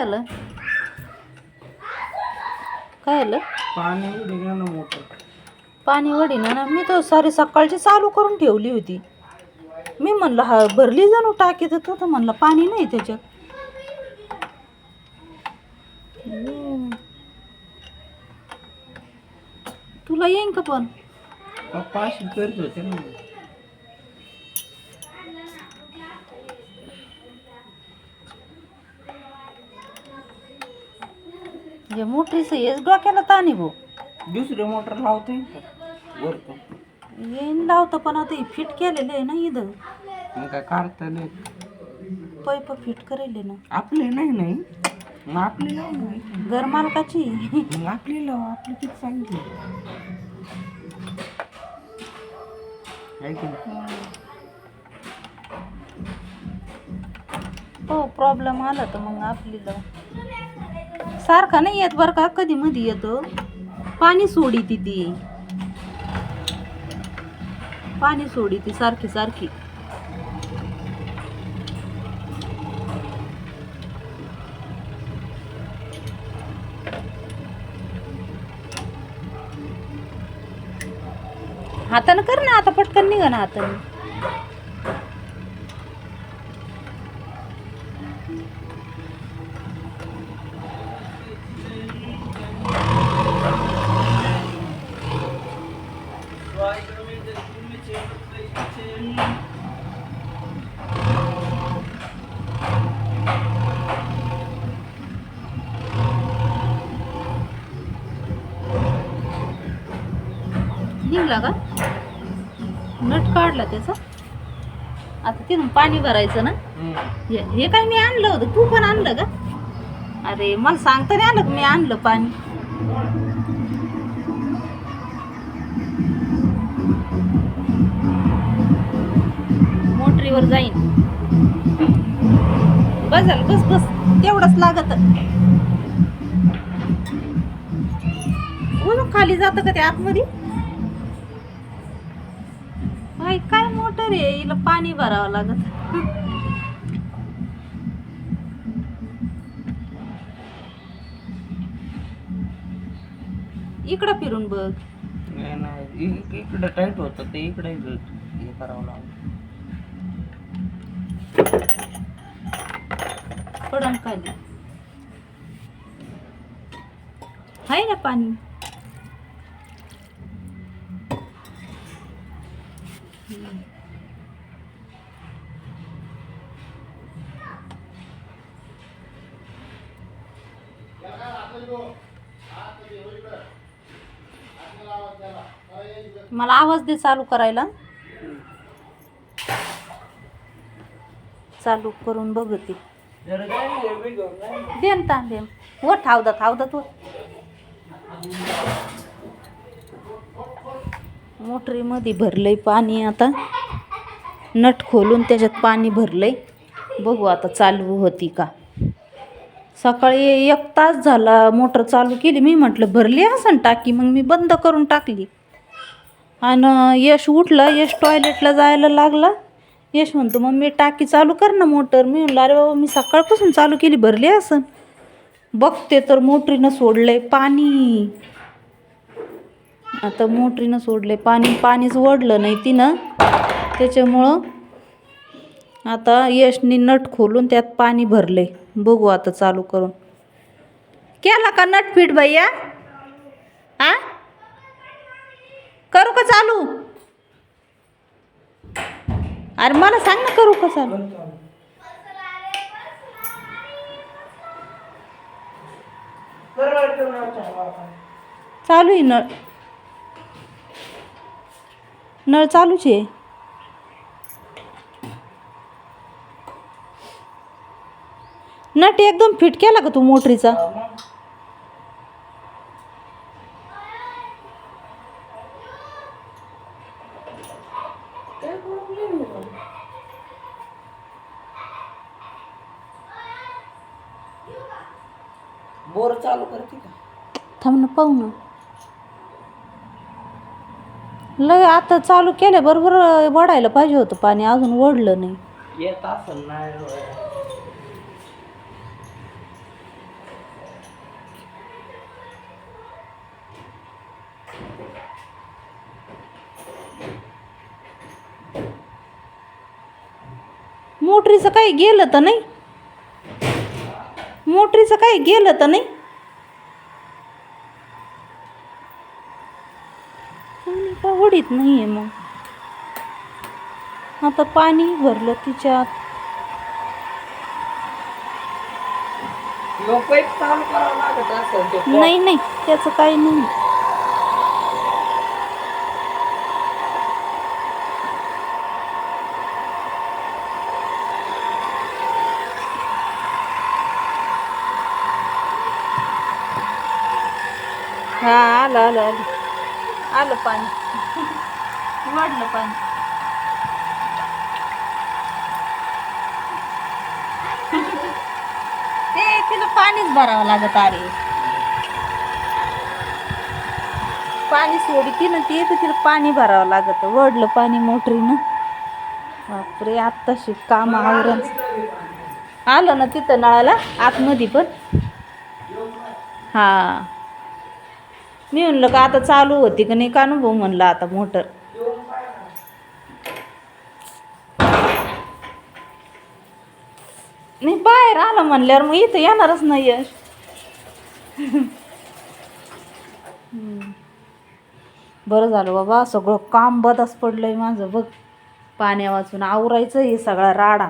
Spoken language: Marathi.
आलं? काय आलं? पाणी उडी घ्या ना मोटर. पाणी वडीन ना मी तर सारी सकाळची चालू करून ठेवली होती. मी म्हणलं हा भरली जाणू टाकी तर तो तर म्हणलं पाणी नाही त्याच्यात. तुला येईन का पण? पप्पा अशी करत होते ना. जे मोठीच हेच डोक्याला ताणी भाऊ. दुसरी मोटर लावता वरतून. येईन लावतं पण आता हे फिट केलेलं आहे ना इथं. मग काय काढता नाही पैप फिट करेल ना. आपले नाही नाही. मग आपले लाव ना. घर मालकाची. मग आपले लाव आपले किती सांगितले. आहे की नाही? हो प्रॉब्लेम आला तर मग आपली लाव. सारखा नाही येत बरं का? कधी मध्ये येतो. पाणी सोडी ती. ती पाणी सोडी ती सारखी सारखी. हातानं कर ना आता पटकन निघा ना हातानं. निघला का? नट काढला त्याचा. आता तिथून पाणी भरायचं ना. हे काय मी आणलं होतं? तू पण आणलं का? अरे मला सांगता नाही आलं मी आणलं पाणी? मोटरीवर जाईन. बसल बस बस. तेवढंच लागत. हो खाली जातं का ते आतमध्ये काय मोटर आहे? हिला पाणी भरावं लागत. इकडं फिरून बघ. नाही इकडं टाईट होतं ते इकडे हे करावं लागलं पडून खाली आहे ना पाणी. मला आवाज दे चालू करायला. चालू करून बघते. देन ताण देन. वर ठावदा ठावदा तू. मोटरीमध्ये भरलंय पाणी आता. नट खोलून त्याच्यात पाणी भरलंय. बघू आता चालू होती का. सकाळी एक तास झाला मोटर चालू केली. मी म्हटलं भरली असं टाकी. मग मी बंद करून टाकली. आणि यश उठलं यश टॉयलेटला जायला लागला. यश म्हणतो मग मी टाकी चालू कर ना मोटर. मी म्हणलं अरे बाबा मी सकाळपासून चालू केली भरली असं बघते तर मोटरीनं सोडलंय पाणी. आता मोटरीनं सोडलंय पाणी पाणीच ओढलं नाही तिनं. त्याच्यामुळं आता यशनी नट खोलून त्यात पाणी भरले बघू आता चालू करून. केला का नट फिट भैया? आ? करू का चालू? अरे मला सांग ना करू का चालू आहे नळ. नळ चालूच आहे. नट एकदम फिट केला का तू मोटरीचा? बोर चालू करते का? थांब ना पाहू ना. लय आता चालू केल्या बरोबर वाढायला पाहिजे होतं पाणी अजून ओढलं नाही. येत असेल नाही मोटरीचं काही गेलं तर नाही? मोटरीचं काही गेलं तर नाही? पाणी का वडीत नाही आहे मग? आता पाणी भरलं तिच्यात. नाही नाही त्याचं काही नाही. हा आलं आलं आलं. आलं पाणी. वाढलं पाणी. ते तिला पाणीच भरावं लागत अरे. पाणी सोडती ना ती तर तिला पाणी भरावं लागत. वडलं पाणी मोटरीनं. बापरे आत्ताशी काम आवरण आलं ना तिथं नळाला आतमध्ये पण. हा. मी म्हणलं का आता चालू होती का नाही? का भाऊ म्हणलं आता मोटर नाही बाहेर आलं म्हणल्यावर मग इथं येणारच नाही यश. बरं झालं बाबा सगळं काम बदास पडलंय माझं बघ. पाण्या वाचून आवरायचं हे सगळा राडा.